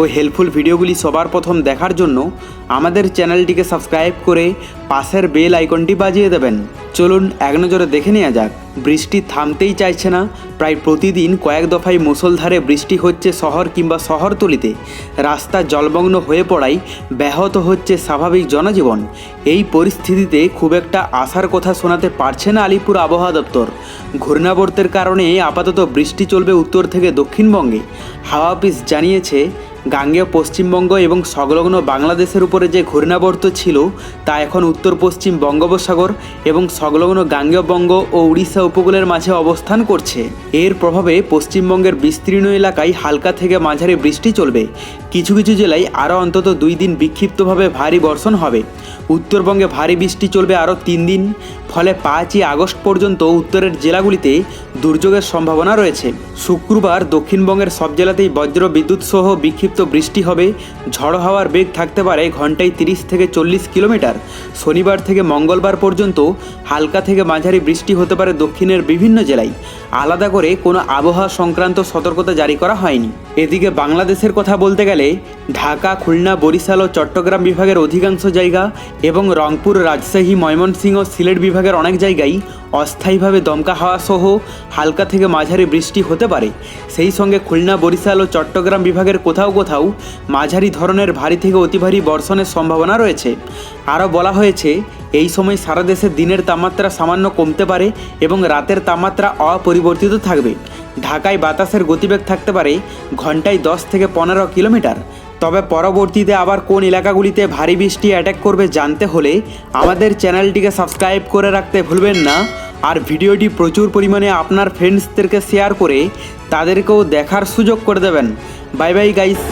ও helpful ভিডিওগুলি সবার প্রথম দেখার জন্য আমাদের চ্যানেলটিকে সাবস্ক্রাইব করে পাশের বেল আইকনটি বাজিয়ে দেবেন। চলুন এক নজরে দেখে নেওয়া যাক, বৃষ্টি থামতেই চাইছে না। প্রায় প্রতিদিন কয়েক দফায় মুষলধারে বৃষ্টি হচ্ছে শহর কিংবা শহরতলিতে। রাস্তা জলমগ্ন হয়ে পড়ায় ব্যাহত হচ্ছে স্বাভাবিক জনজীবন। এই পরিস্থিতিতে খুব একটা আশার কথা শোনাতে পারছে না আলিপুর আবহাওয়া দপ্তর। ঘূর্ণাবর্তের কারণে আপাতত বৃষ্টি চলবে উত্তর থেকে দক্ষিণবঙ্গে। হাওয়া অফিস জানিয়েছে গাঙ্গেয় পশ্চিমবঙ্গ এবং সংলগ্ন বাংলাদেশের উপরে যে ঘূর্ণাবর্ত ছিল, তা এখন উত্তর পশ্চিম বঙ্গোপসাগর এবং সংলগ্ন গাঙ্গেয় বঙ্গ ও উড়িষ্যা উপকূলের মাঝে অবস্থান করছে। এর প্রভাবে পশ্চিমবঙ্গের বিস্তীর্ণ এলাকায় হালকা থেকে মাঝারি বৃষ্টি চলবে। কিছু কিছু জেলায় আরও অন্তত দুই দিন বিক্ষিপ্তভাবে ভারী বর্ষণ হবে। উত্তরবঙ্গে ভারী বৃষ্টি চলবে আরও তিন দিন, ফলে পাঁচই আগস্ট পর্যন্ত উত্তরের জেলাগুলিতে দুর্যোগের সম্ভাবনা রয়েছে। শুক্রবার দক্ষিণবঙ্গের সব জেলাতেই বজ্র বিদ্যুৎ সহ বিক্ষিপ্ত বৃষ্টি হবে। ঝড়ো হাওয়ার বেগ থাকতে পারে ঘন্টায় তিরিশ থেকে চল্লিশ কিলোমিটার। শনিবার থেকে মঙ্গলবার পর্যন্ত হালকা থেকে মাঝারি বৃষ্টি হতে পারে দক্ষিণের বিভিন্ন জেলায়। আলাদা করে কোনো আবহাওয়া সংক্রান্ত সতর্কতা জারি করা হয়নি। এদিকে বাংলাদেশের কথা বলতে গেলে ঢাকা, খুলনা, বরিশাল ও চট্টগ্রাম বিভাগের অধিকাংশ জায়গা এবং রংপুর, রাজশাহী, ময়মনসিংহ ও সিলেট বিভাগের অনেক জায়গায় অস্থায়ীভাবে দমকা হাওয়া সহ হালকা থেকে মাঝারি বৃষ্টি হতে পারে। সেই সঙ্গে খুলনা, বরিশাল ও চট্টগ্রাম বিভাগের কোথাও কোথাও মাঝারি ধরনের ভারী থেকে অতি ভারী বর্ষণের সম্ভাবনা রয়েছে। আরও বলা হয়েছে, এই সময় সারা দেশে দিনের তাপমাত্রা সামান্য কমতে পারে এবং রাতের তাপমাত্রা অপরিবর্তিত থাকবে। ঢাকায় বাতাসের গতিবেগ থাকতে পারে ঘন্টায় দশ থেকে পনেরো কিলোমিটার। তবে পরবর্তীতে আবার কোন এলাকাগুলিতে ভারী বৃষ্টি অ্যাটাক করবে জানতে হলে আমাদের চ্যানেলটিকে সাবস্ক্রাইব করে রাখতে ভুলবেন না। আর ভিডিওটি প্রচুর পরিমাণে আপনার ফ্রেন্ডসদেরকে শেয়ার করে তাদেরকেও দেখার সুযোগ করে দেবেন। Bye bye guys